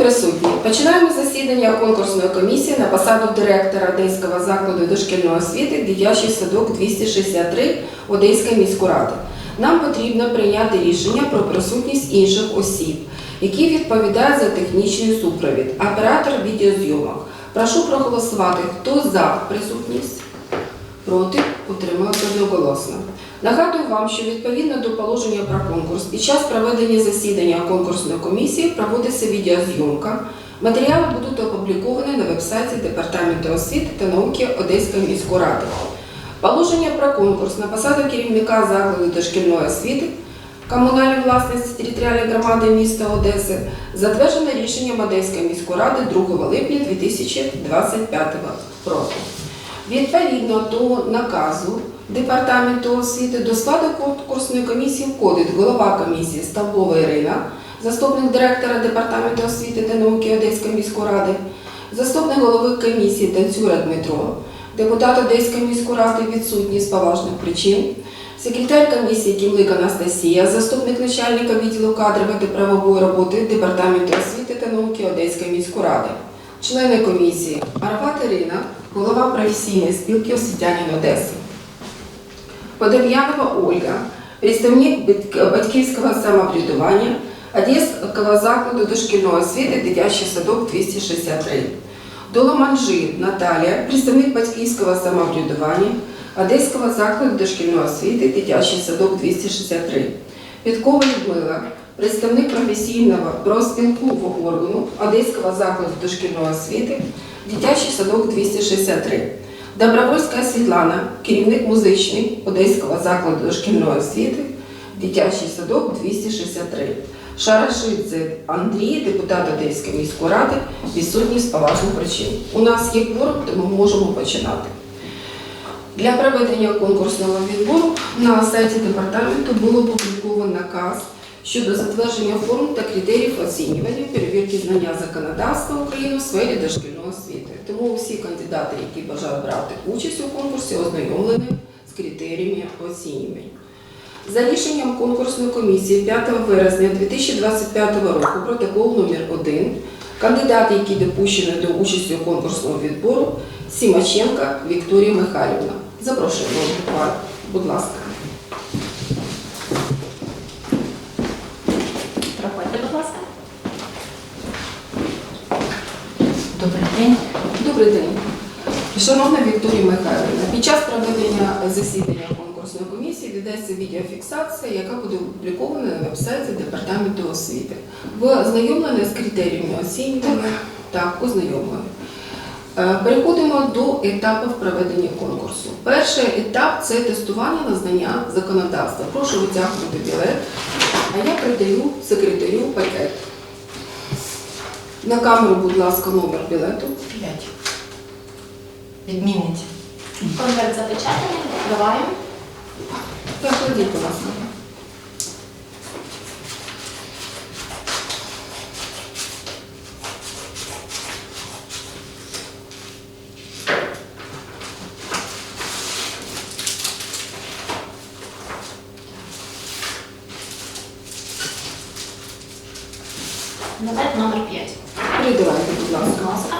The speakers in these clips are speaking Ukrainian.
Присутні. Починаємо засідання конкурсної комісії на посаду директора Одеського закладу дошкільної освіти дитячий садок 263 Одеської міської ради. Нам потрібно прийняти рішення про присутність інших осіб, які відповідають за технічний супровід, оператор відеозйомок. Прошу проголосувати, хто за присутність. Проти утрималися одноголосно. Нагадую вам, що відповідно до положення про конкурс під час проведення засідання конкурсної комісії проводиться відеозйомка. Матеріали будуть опубліковані на веб-сайті Департаменту освіти та науки Одеської міської ради. Положення про конкурс на посаду керівника закладу дошкільної освіти комунальної власності територіальної громади міста Одеси затверджено рішенням Одеської міської ради 2 липня 2025 року. Відповідно до наказу Департаменту освіти до складу конкурсної комісії входить голова комісії Столбова Ірина, заступник директора Департаменту освіти та науки Одеської міської ради, заступник голови комісії Танцюра Дмитро, депутат Одеської міської ради відсутній з поважних причин, секретар комісії Кімлик Анастасія, заступник начальника відділу кадрової та правової роботи Департаменту освіти та науки Одеської міської ради. Члени комісії Арбат Ірина, голова професійної спілки освітянин Одеси. Подем'янова Ольга, представник батьківського самоврядування Одеського закладу дошкільної освіти дитячий садок 263. Доломанжи Наталія, представник батьківського самоврядування Одеського закладу дошкільної освіти дитячий садок 263. Підкова Людмила, представник професійного профспілкового органу Одеського закладу дошкільної освіти дитячий садок 263. Добровольська Світлана, керівник музичний Одеського закладу дошкільної освіти, дитячий садок 263. Шарашидзе Андрій, депутат Одеської міської ради, відсутній з поважних причин. У нас є кворум, тому можемо починати. Для проведення конкурсного відбору на сайті департаменту було опубліковано наказ щодо затвердження форм та критеріїв оцінювання перевірки знання законодавства України в сфері дошкільної освіти. Тому всі кандидати, які бажають брати участь у конкурсі, ознайомлені з критеріями оцінювання. За рішенням конкурсної комісії 5 вересня 2025 року протокол номер 1 кандидати, які допущені до участі у конкурсному відбору, Сімаченка Вікторія Михайлівна. Запрошуємо, будь ласка. Проходьте, будь ласка. Добрий день. Добрий день. Шановна Вікторія Михайлівна, під час проведення засідання конкурсної комісії ведеться відеофіксація, яка буде опублікована на веб-сайті Департаменту освіти. Ви ознайомлені з критеріями оцінювання? Так, ознайомлені. Е, Переходимо до етапів проведення конкурсу. Перший етап це тестування на знання законодавства. Прошу витягнути білет, а я передаю секретарю пакет. На камеру, будь ласка, номер білету. П'ять. Відмінниці. Конверт запечатаний, відкриваємо. Так, кладіть, будь ласка. Конверт номер 5. Передавайте, будь Будь ласка. ласка.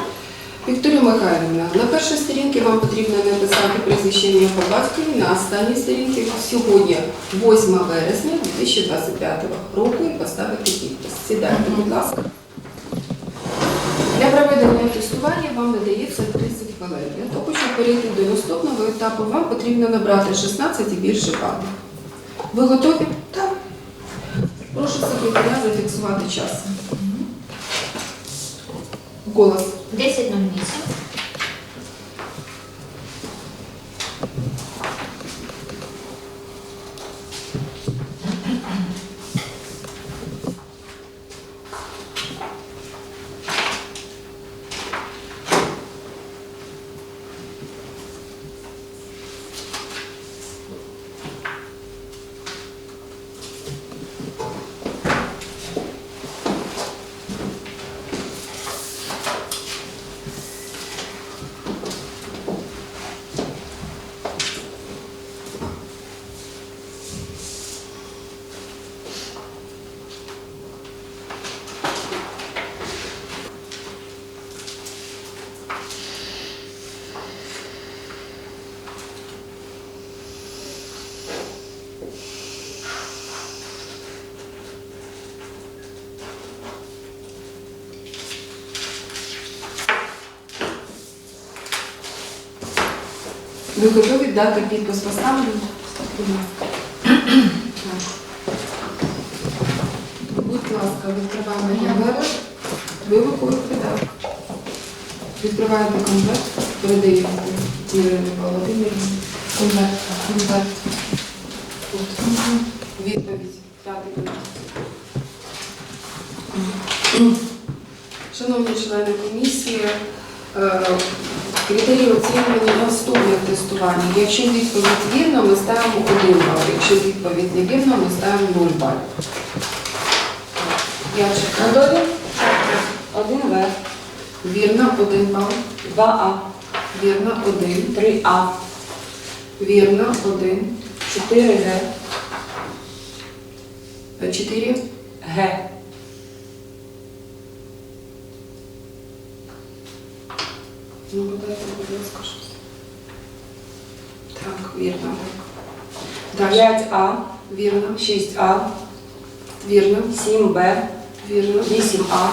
Вікторія Михайлівна, на першій сторінці вам потрібно написати прізвище ім'я по батькові, на останній сторінці сьогодні, 8 вересня 2025 року, і поставити підпис. Сідайте, будь ласка. Для проведення тестування вам надається 30 хвилин. Для того, щоб перейти до наступного етапу, вам потрібно набрати 16 і більше балів. Ви готові? Так. Прошу секретаря зафіксувати час. Голос. 10.08. Thank you. Ви готові дати підпис поставлю? Будь ласка. Будь ласка, відкриваємо конверт. Ви виходите так. Відкриваєте конверт, передаєте Ірині Володимирівні. Конверт. Тут. Відповідь. П'ятий конверт. Шановні члени комісії, е, критерії оцінювання наступне тестування. Якщо відповідь вірна, ми ставимо 1 бал. Якщо відповідь невірна, ми ставимо 0 балів. Я чекаю. Готові? 1В, Вірна 1 бал. 2А, Вірна 1. 3А, Вірна 1. 4Г, 4. Г, Ну, дайте, будь ласка, щось. Вірно. 5А, Вірно. 6А, Вірно. 7Б, Вірно. 8А,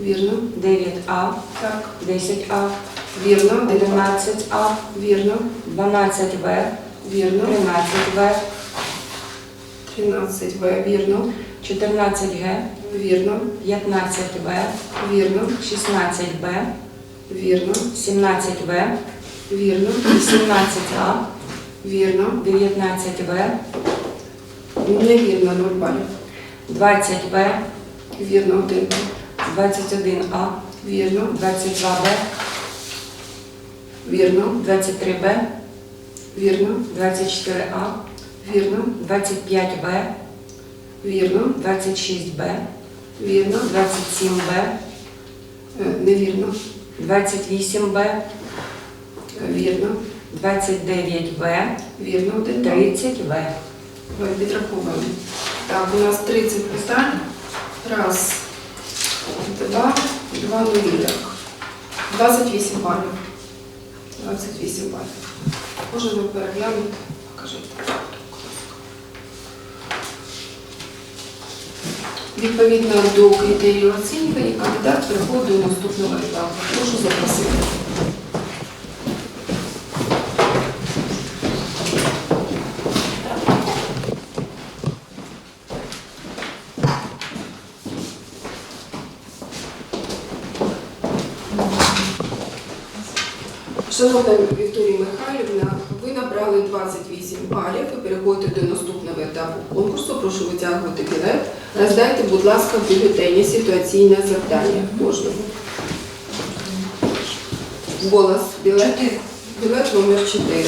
Вірно. 9А, Так. 10А, Вірно. 11А, Вірно. 12В, Вірно. 13В, 13 В. Вірно. 14Г, Вірно. 15В, Вірно. 16Б, Вірно. 17В, Вірно. 18А, Вірно. 19В, Невірно. 0 балів. 20В, Вірно. 1 21А, Вірно. 22Б, Вірно. 23Б, Вірно. 24А, Вірно. 25Б, Вірно. 26Б, Вірно. 27Б, Е, Невірно. 28Б, Е, Вірно. 29В, Вірно. 30В. Ой, Відраховуємо. Так, у нас 30 питань. Раз, два, два нулі. Так. 28 балів. 28 балів. Можемо переглянути. Покажіть. Відповідно до критерію оцінювання, кандидат переходить до наступного етапу. Прошу запросити. Шановна Вікторія Михайлівна, ви набрали 28 балів і переходите до наступного етапу конкурсу. Прошу витягувати білет. Роздайте, будь ласка, в бюлетені ситуаційне завдання. кожному. Голос. Білет. Білет номер 4.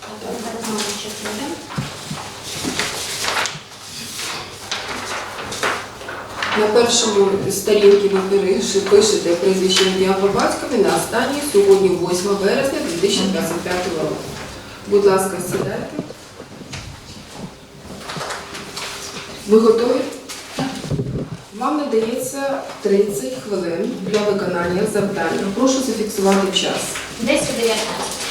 Конверт номер 4. На першому сторінці ви пишете прізвище ім'я по батькові, на останній сьогодні 8 березня 2025 року. Будь ласка, сідайте. Ви готові? Вам надається 30 хвилин для виконання завдання. Прошу зафіксувати час. 10-19.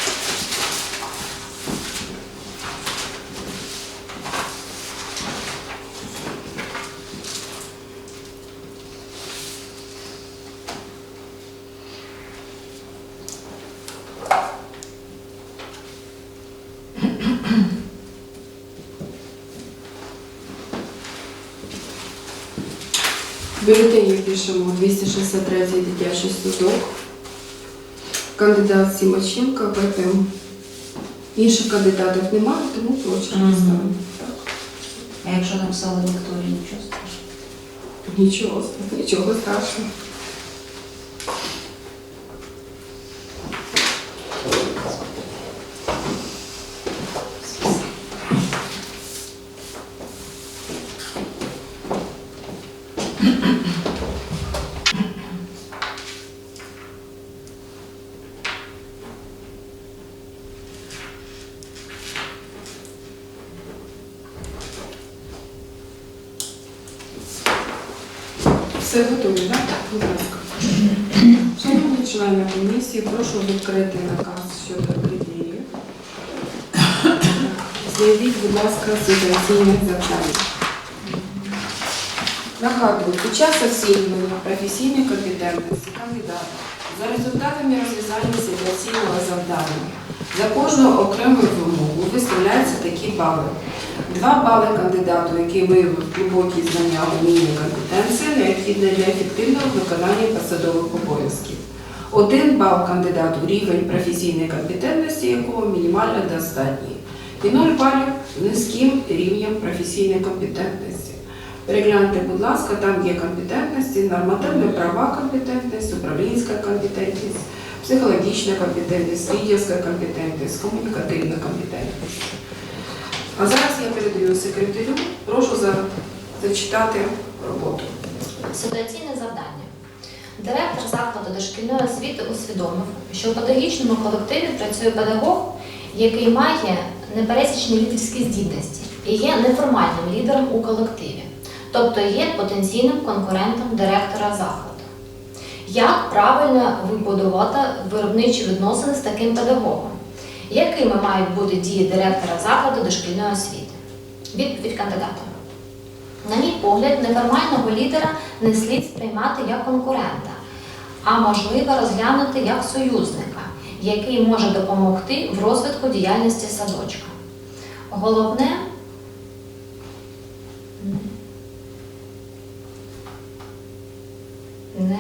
В бюлетені пишемо 263 дитячий судок, Кандидат Сімаченко, ВПМ. Інших кандидатів немає, тому прочерк не ставимо. А якщо написала Вікторія, нічого страшного. Нічого, нічого страшного. Все готові, так? Будь ласка. Шановні члени комісії, прошу відкрити наказ щодо критерії. Ситуаційне завдання. Нагадую, під час оцінювання професійної компетентності кандидата за результатами розв'язання ситуаційного завдання за кожну окрему вимогу виставляються такі бали. Два бали кандидату, який виявив глибокі знання, уміння, компетенції, необхідні для ефективного виконання посадових обов'язків. Один бал кандидату рівень професійної компетентності, якого мінімально достатній. І 0 балів низьким рівнем професійної компетентності. Перегляньте, будь ласка, там є компетентності, нормативна права компетентність, управлінська компетентність, психологічна компетентність, лідерська компетентність, комунікативна компетентність. А зараз я передаю секретарю, прошу за- зачитати роботу. Ситуаційне завдання. Директор закладу дошкільної освіти усвідомив, що у педагогічному колективі працює педагог, який має непересічні лідерські здібності і є неформальним лідером у колективі, тобто є потенційним конкурентом директора закладу. Як правильно вибудувати виробничі відносини з таким педагогом? Якими мають бути дії директора закладу дошкільної освіти? Відповідь кандидата. На мій погляд, неформального лідера не слід сприймати як конкурента, а можливо розглянути як союзника, який може допомогти в розвитку діяльності садочка. Головне не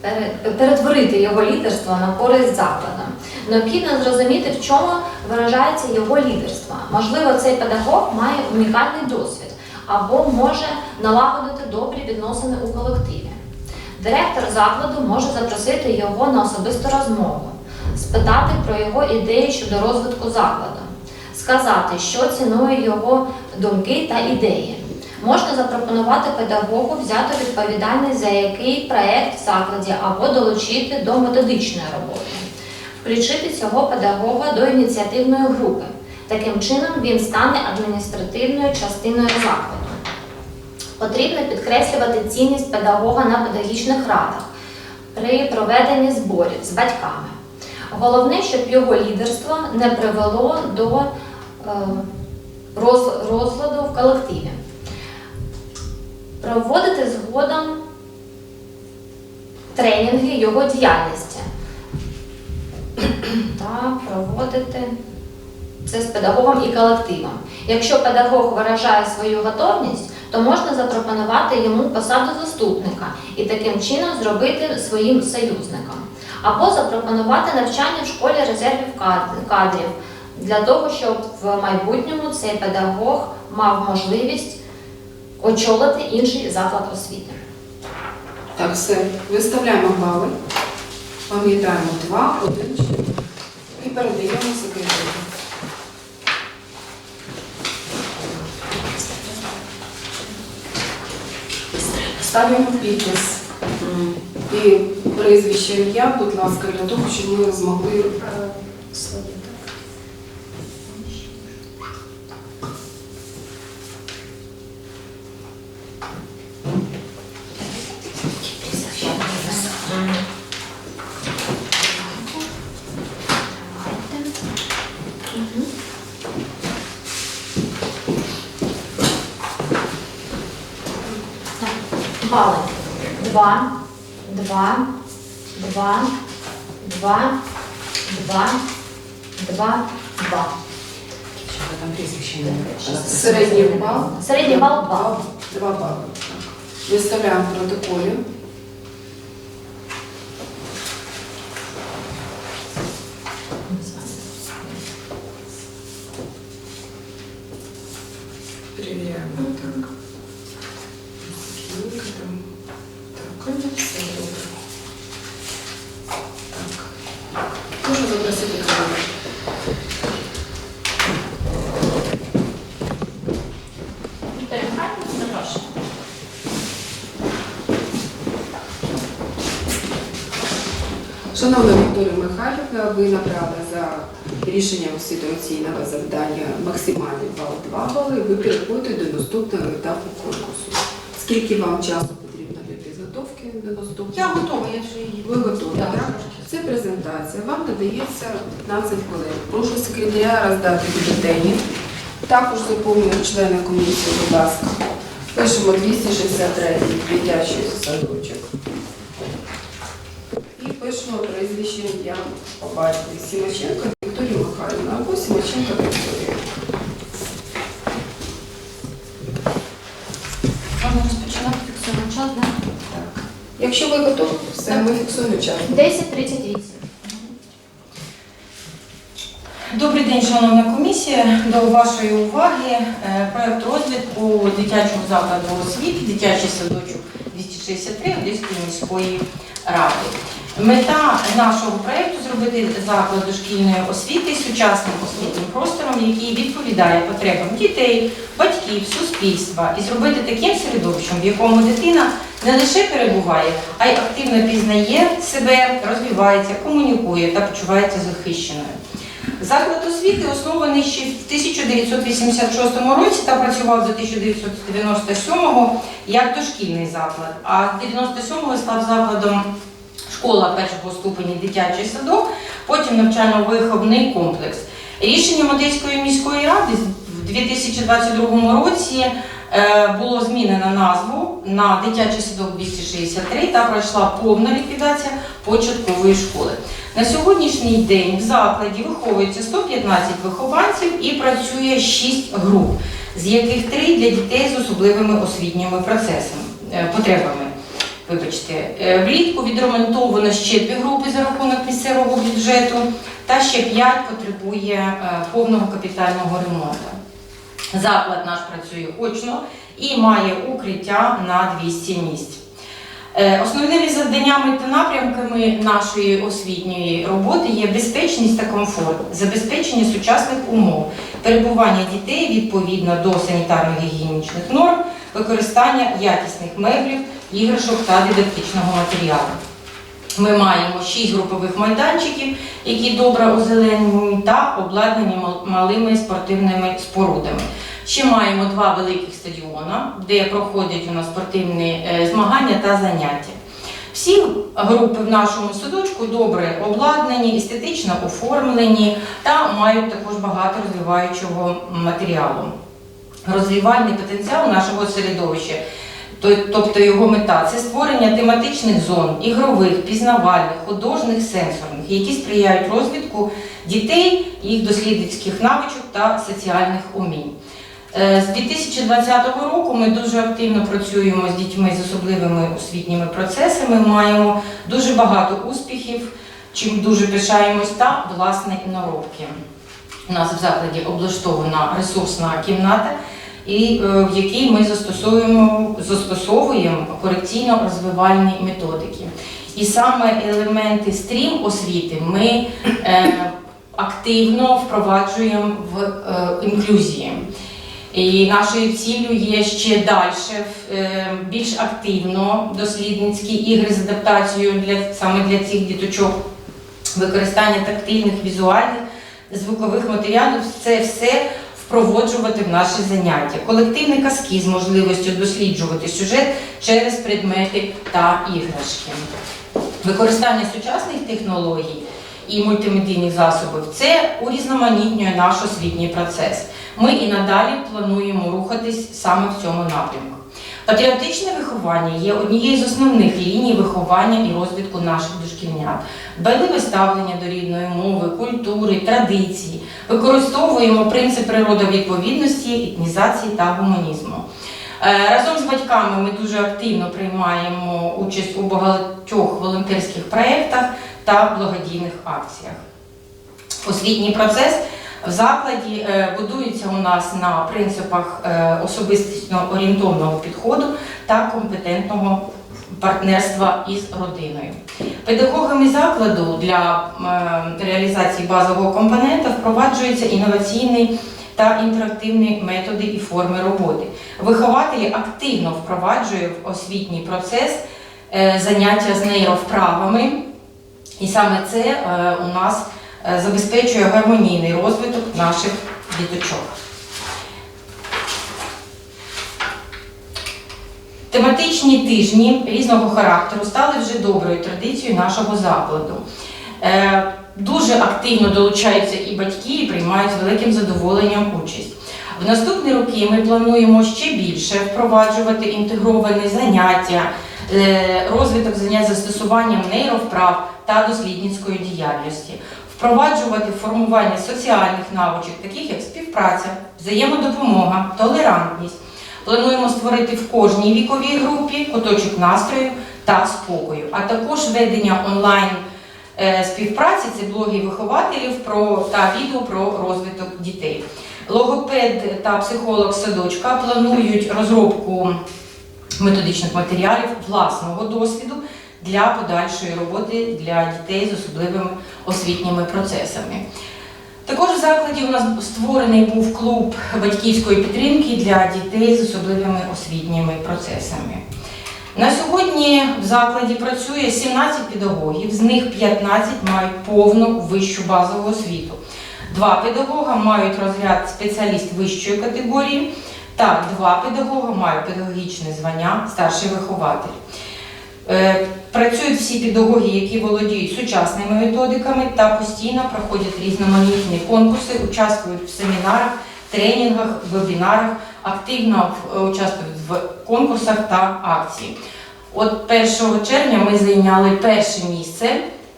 пере- перетворити його лідерство на користь закладам. Необхідно зрозуміти, в чому виражається його лідерство. Можливо, цей педагог має унікальний досвід або може налагодити добрі відносини у колективі. Директор закладу може запросити його на особисту розмову, спитати про його ідеї щодо розвитку закладу, сказати, що цінує його думки та ідеї. Можна запропонувати педагогу взяти відповідальність за який проект в закладі або долучити до методичної роботи, включити цього педагога до ініціативної групи. Таким чином він стане адміністративною частиною закладу. Потрібно підкреслювати цінність педагога на педагогічних радах при проведенні зборів з батьками. Головне, щоб його лідерство не привело до е, розладу в колективі. Проводити згодом тренінги його діяльності та проводити це з педагогом і колективом. Якщо педагог виражає свою готовність, то можна запропонувати йому посаду заступника і таким чином зробити своїм союзником. Або запропонувати навчання в школі резервів кадрів для того, щоб в майбутньому цей педагог мав можливість очолити інший заклад освіти. Так, все, виставляємо бали. Пам'ятаємо 2, 1, 4. І передаємо секретарю. Ставимо підпис і прізвище ім'я, будь ласка, для того, щоб ми змогли Бали. Два, два, два, два, два, два, два. Там прізвище не балл середній бал. Середній бал два. Два бали. Виставляємо в протоколі. Перевіряємо так. Хіміка там. Так, все добре. Так. Можна запросити колегу. Шановна Вікторія Михайлівна, ви набрали за рішенням ситуаційного завдання максимальний бал 2 бали. Ви переходите до наступного етапу конкурсу. Скільки вам часу потрібно для підготовки до наступного? Я готова, я вже її. Презентація. Вам надається 15 хвилин. Прошу секретаря роздати бюлетені. Також заповнюють члени комісії, будь ласка. Пишемо 263 дитячий садочок. І пишемо прізвище ім'я по батькові Сімаченко Вікторія Михайлівна або Сімаченко Вікторія. Можна розпочинати фіксуємо час, да? Так. Якщо ви готові, все, ми фіксуємо час. 10.38. Добрий день, шановна комісія. До вашої уваги е, проект розвитку дитячого закладу освіти, дитячий садочок 263 Одеської міської ради. Мета нашого проекту зробити заклад дошкільної освіти сучасним освітнім простором, який відповідає потребам дітей, батьків, суспільства, і зробити таким середовищем, в якому дитина не лише перебуває, а й активно пізнає себе, розвивається, комунікує та почувається захищеною. Заклад освіти оснований ще в 1986 році та працював до 1997-го як дошкільний заклад, а з 97-го став закладом школа першого ступеня дитячий садок, потім навчально-виховний комплекс. Рішенням Одеської міської ради в 2022 році е, було змінено назву на дитячий садок 263 та пройшла повна ліквідація початкової школи. На сьогоднішній день в закладі виховується 115 вихованців і працює 6 груп, з яких 3 для дітей з особливими освітніми процесами, е, потребами. Вибачте, Е, влітку відремонтовано ще дві групи за рахунок місцевого бюджету, та ще 5 потребує е, повного капітального ремонту. Заклад наш працює очно і має укриття на 200 місць. Е, Основними завданнями та напрямками нашої освітньої роботи є безпечність та комфорт, забезпечення сучасних умов, перебування дітей відповідно до санітарно-гігієнічних норм, використання якісних меблів, іграшок та дидактичного матеріалу. Ми маємо 6 групових майданчиків, які добре озеленені та обладнані малими спортивними спорудами. Ще маємо два великих стадіона, де проходять у нас спортивні е, змагання та заняття. Всі групи в нашому садочку добре обладнані, естетично оформлені та мають також багато розвиваючого матеріалу. Розвивальний потенціал нашого середовища, тобто його мета це створення тематичних зон, ігрових, пізнавальних, художніх, сенсорних, які сприяють розвитку дітей, їх дослідницьких навичок та соціальних умінь. Е, З 2020 року ми дуже активно працюємо з дітьми з особливими освітніми процесами, маємо дуже багато успіхів, чим дуже пишаємось, та власне наробки. У нас в закладі облаштована ресурсна кімната, і, е, в якій ми застосовуємо, застосовуємо корекційно-розвивальні методики. І саме елементи стрім освіти ми е, активно впроваджуємо в е, інклюзії. І нашою ціллю є ще далі, е, більш активно дослідницькі ігри з адаптацією для саме для цих діточок, використання тактильних, візуальних, звукових матеріалів. Це все впроводжувати в наші заняття. Колективні казки з можливістю досліджувати сюжет через предмети та іграшки. Використання сучасних технологій і мультимедійних засобів це урізноманітнює наш освітній процес. Ми і надалі плануємо рухатись саме в цьому напрямку. Патріотичне виховання є однією з основних ліній виховання і розвитку наших дошкільнят. Дбайливе ставлення до рідної мови, культури, традиції. Використовуємо принцип природовідповідності, етнізації та гуманізму. Е, Разом з батьками ми дуже активно приймаємо участь у багатьох волонтерських проєктах та благодійних акціях. Освітній процес в закладі е, будується у нас на принципах е, особистісно орієнтовного підходу та компетентного партнерства із родиною. Педагогами закладу для е, реалізації базового компонента впроваджуються інноваційні та інтерактивні методи і форми роботи. Вихователі активно впроваджують освітній процес заняття з нейровправами, і саме це е, у нас е, забезпечує гармонійний розвиток наших діточок. Тематичні тижні різного характеру стали вже доброю традицією нашого закладу. Е, Дуже активно долучаються і батьки, і приймають з великим задоволенням участь. В наступні роки ми плануємо ще більше впроваджувати інтегровані заняття, розвиток занять застосуванням нейровправ та дослідницької діяльності, впроваджувати формування соціальних навичок, таких як співпраця, взаємодопомога, толерантність. Плануємо створити в кожній віковій групі куточок настрою та спокою, а також ведення онлайн е, співпраці це блоги вихователів про та відео про розвиток дітей. Логопед та психолог садочка планують розробку методичних матеріалів власного досвіду для подальшої роботи для дітей з особливими освітніми процесами. Також в закладі у нас створений був клуб батьківської підтримки для дітей з особливими освітніми процесами. На сьогодні в закладі працює 17 педагогів, з них 15 мають повну вищу базову освіту. Два педагога мають розряд спеціаліст вищої категорії, та два педагога мають педагогічне звання старший вихователь. Е, Працюють всі педагоги, які володіють сучасними методиками та постійно проходять різноманітні конкурси, участвують в семінарах, тренінгах, вебінарах, активно в- участвують в конкурсах та акції. От 1 червня ми зайняли перше місце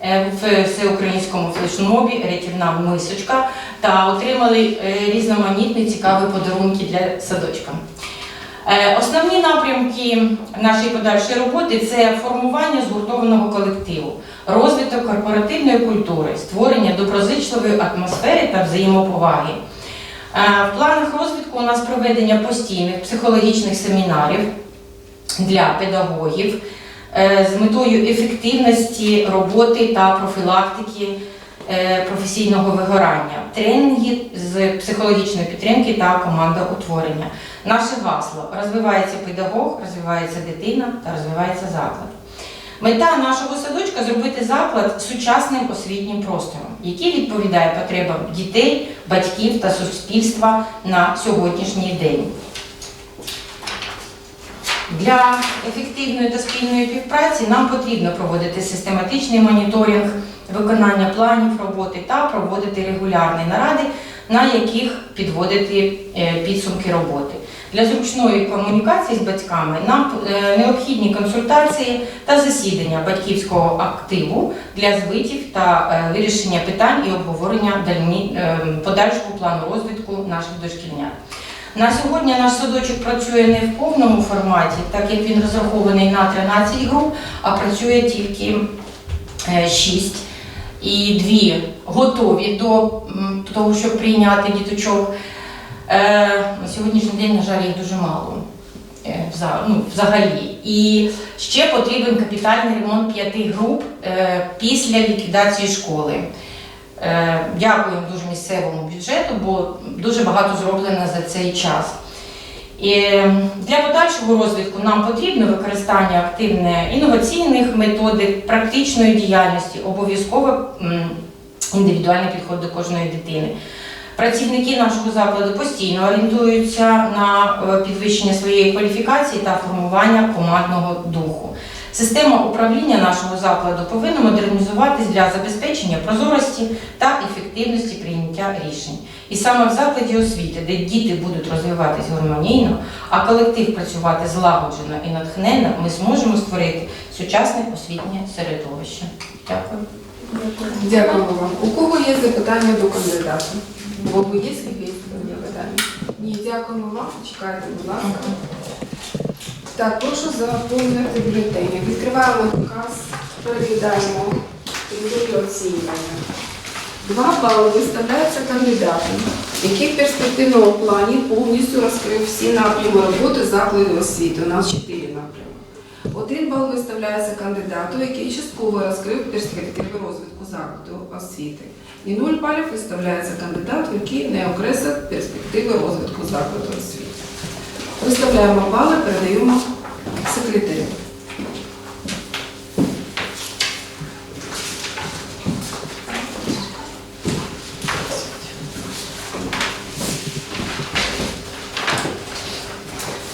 е, в всеукраїнському флешмобі Рятівна мисочка та отримали е, різноманітні цікаві подарунки для садочка. Е, Основні напрямки нашої подальшої роботи це формування згуртованого колективу, розвиток корпоративної культури, створення доброзичливої атмосфери та взаємоповаги. Е, В планах розвитку у нас проведення постійних психологічних семінарів для педагогів е, з метою ефективності роботи та профілактики професійного вигорання, тренінги з психологічної підтримки та командоутворення. Наше гасло розвивається педагог, розвивається дитина та розвивається заклад. Мета нашого садочка зробити заклад сучасним освітнім простором, який відповідає потребам дітей, батьків та суспільства на сьогоднішній день. Для ефективної та спільної співпраці нам потрібно проводити систематичний моніторинг виконання планів роботи та проводити регулярні наради, на яких підводити е, підсумки роботи. Для зручної комунікації з батьками нам е, необхідні консультації та засідання батьківського активу для звитів та е, вирішення питань і обговорення дальні- е, подальшого плану розвитку наших дошкільнят. На сьогодні наш садочок працює не в повному форматі, так як він розрахований на 13 груп, а працює тільки 6. І дві готові до того, щоб прийняти діточок. Е, На сьогоднішній день, на жаль, їх дуже мало е, ну, взагалі. І ще потрібен капітальний ремонт п'яти груп е, після ліквідації школи. Дякуємо дуже місцевому бюджету, бо дуже багато зроблено за цей час. І для подальшого розвитку нам потрібно використання активне інноваційних методик, практичної діяльності, обов'язково індивідуальний підход до кожної дитини. Працівники нашого закладу постійно орієнтуються на е, підвищення своєї кваліфікації та формування командного духу. Система управління нашого закладу повинна модернізуватись для забезпечення прозорості та ефективності прийняття рішень. І саме в закладі освіти, де діти будуть розвиватись гармонійно, а колектив працювати злагоджено і натхненно, ми зможемо створити сучасне освітнє середовище. Дякую. Дякую вам. У кого є запитання до кандидата? У кого є якісь запитання? Ні, дякуємо вам. Чекайте, будь ласка. Так, прошу заповнити бюлетені. Відкриваємо наказ, переглядаємо територію оцінювання. Два бали виставляються кандидатам, який в перспективному плані повністю розкрив всі напрями роботи закладу освіти. У нас чотири напрями. Один бал виставляється кандидату, який частково розкрив перспективи розвитку закладу освіти. І нуль балів виставляється кандидату, який не окреслив перспективи розвитку закладу освіти. Виставляємо бали, передаємо секретарю.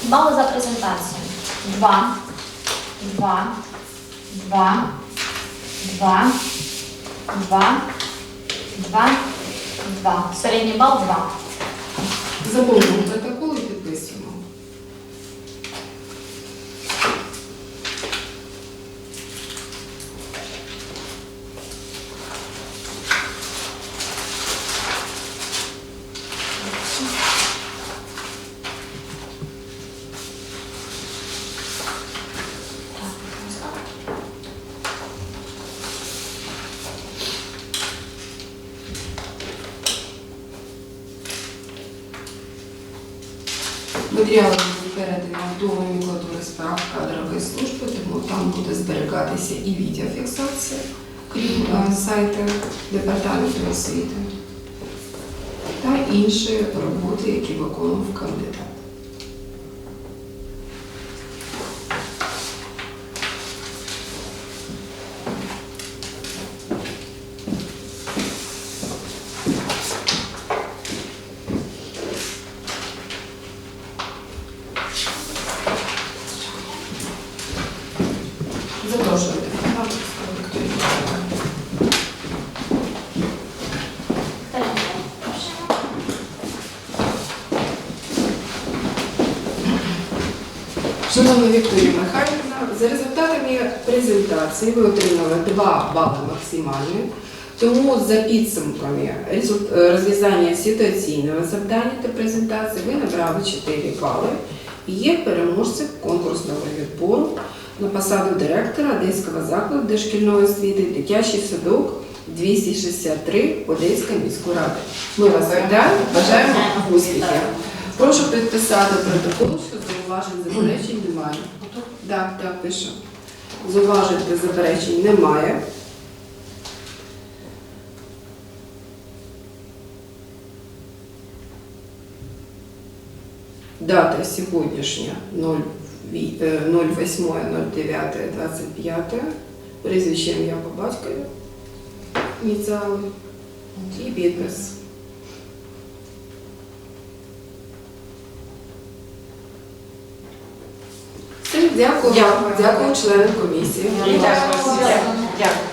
Бали за презентацію. Два, два, два, два, два, два, два. Середній бал два. Заповнюємо протокол і підписуємо. Матеріали будуть передані до номенклатури справ кадрової служби, тому там буде зберігатися і відеофіксація, крім е, сайту департаменту освіти та інші роботи, які виконував кандидат. Запрошуйте. Вікторія. Шановна Вікторія Михайлівна, за результатами презентації ви отримали 2 бали максимальні. Тому за підсумками е, розв'язання ситуаційного завдання та презентації ви набрали 4 бали і є переможцем конкурсного відбору на посаду директора Одеського закладу дошкільної освіти дитячий садок 263 Одеської міської ради. Ми вас вітаємо, бажаємо успіхів. Прошу підписати протокол, що зауважень заперечень немає. Так, так, пишу. Зауважень та заперечень немає. Дата сьогоднішня 08.09.25. Прізвище ім'я по батькові. Ініціали і підпис. Дякую, дякую, членам комісії. Дякую.